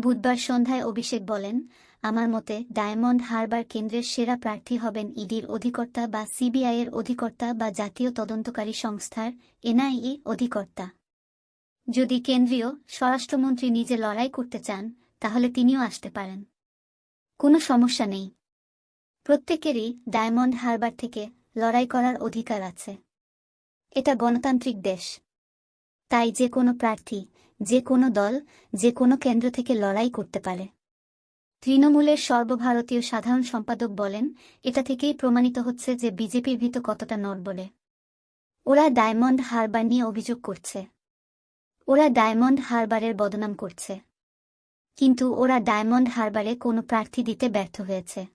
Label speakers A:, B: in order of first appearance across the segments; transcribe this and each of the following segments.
A: বুধবার সন্ধ্যায় অভিষেক বলেন, আমার মতে ডায়মন্ড হারবার কেন্দ্রের সেরা প্রার্থী হবেন ইডির অধিকর্তা বা সিবিআইয়ের অধিকর্তা বা জাতীয় তদন্তকারী সংস্থার এনআইএ অধিকর্তা। যদি কেন্দ্রীয় স্বরাষ্ট্রমন্ত্রী নিজে লড়াই করতে চান, তাহলে তিনিও আসতে পারেন। কোনো সমস্যা নেই। প্রত্যেকেরই ডায়মন্ড হারবার থেকে লড়াই করার অধিকার আছে। এটা গণতান্ত্রিক দেশ। তাই যে কোনো প্রার্থী, যে কোনো দল, যে কোনো কেন্দ্র থেকে লড়াই করতে পারে। তৃণমূলের সর্বভারতীয় সাধারণ সম্পাদক বলেন, এটা থেকেই প্রমাণিত হচ্ছে যে বিজেপির ভিত কতটা নড়বড়ে। ওরা ডায়মন্ড হারবার নিয়ে অভিযোগ করছে। ওরা ডায়মন্ড হারবারের বদনাম করছে। কিন্তু ওরা ডায়মন্ড হারবারে কোনো প্রার্থী দিতে ব্যর্থ হয়েছে।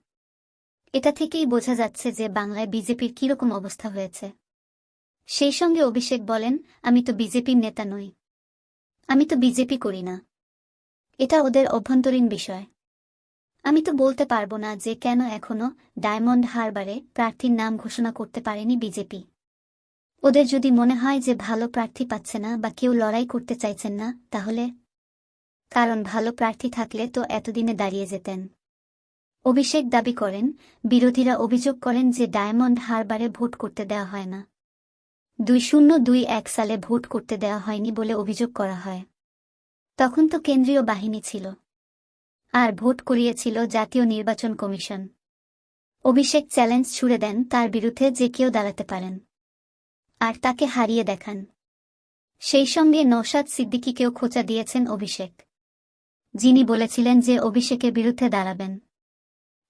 A: এটা থেকেই বোঝা যাচ্ছে যে বাংলায় বিজেপির কীরকম অবস্থা হয়েছে। সেই সঙ্গে অভিষেক বলেন, আমি তো বিজেপির নেতা নই। আমি তো বিজেপি করি না। এটা ওদের অভ্যন্তরীণ বিষয়। আমি তো বলতে পারব না যে কেন এখনও ডায়মন্ড হারবারে প্রার্থীর নাম ঘোষণা করতে পারেনি বিজেপি। ওদের যদি মনে হয় যে ভালো প্রার্থী পাচ্ছে না বা কেউ লড়াই করতে চাইছেন না, তাহলে কারণ ভালো প্রার্থী থাকলে তো এতদিনে দাঁড়িয়ে যেতেন। অভিষেক দাবি করেন, বিরোধীরা অভিযোগ করেন যে ডায়মন্ড হারবারে ভোট করতে দেওয়া হয় না। দুই শূন্য দুই এক সালে ভোট করতে দেওয়া হয়নি বলে অভিযোগ করা হয়। তখন তো কেন্দ্রীয় বাহিনী ছিল। আর ভোট করিয়েছিল জাতীয় নির্বাচন কমিশন। অভিষেক চ্যালেঞ্জ ছুড়ে দেন তার বিরুদ্ধে যে কেউ দাঁড়াতে পারেন। আর তাকে হারিয়ে দেখান। সেই সঙ্গে নৌসাদ সিদ্দিকিকেও খোঁচা দিয়েছেন অভিষেক। যিনি বলেছিলেন যে অভিষেকের বিরুদ্ধে দাঁড়াবেন।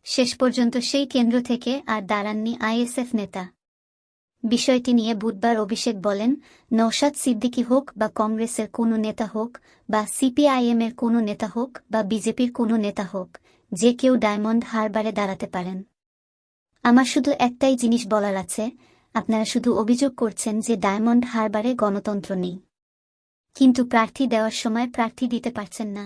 A: শেষ পর্যন্ত সেই কেন্দ্র থেকে আর দাঁড়াননি আইএসএফ নেতা। বিষয়টি নিয়ে বুধবার অভিষেক বলেন নৌসাদ সিদ্দিকী হোক বা কংগ্রেসের কোনো নেতা হোক বা সিপিআইএমের কোনো নেতা হোক বা বিজেপির কোনো নেতা হোক, যে কেউ ডায়মন্ড হারবারে দাঁড়াতে পারেন। আমার শুধু একটাই জিনিস বলার আছে, আপনারা শুধু অভিযোগ করছেন যে ডায়মন্ড হারবারে গণতন্ত্র নেই। কিন্তু প্রার্থী দেওয়ার সময় প্রার্থী দিতে পারছেন না।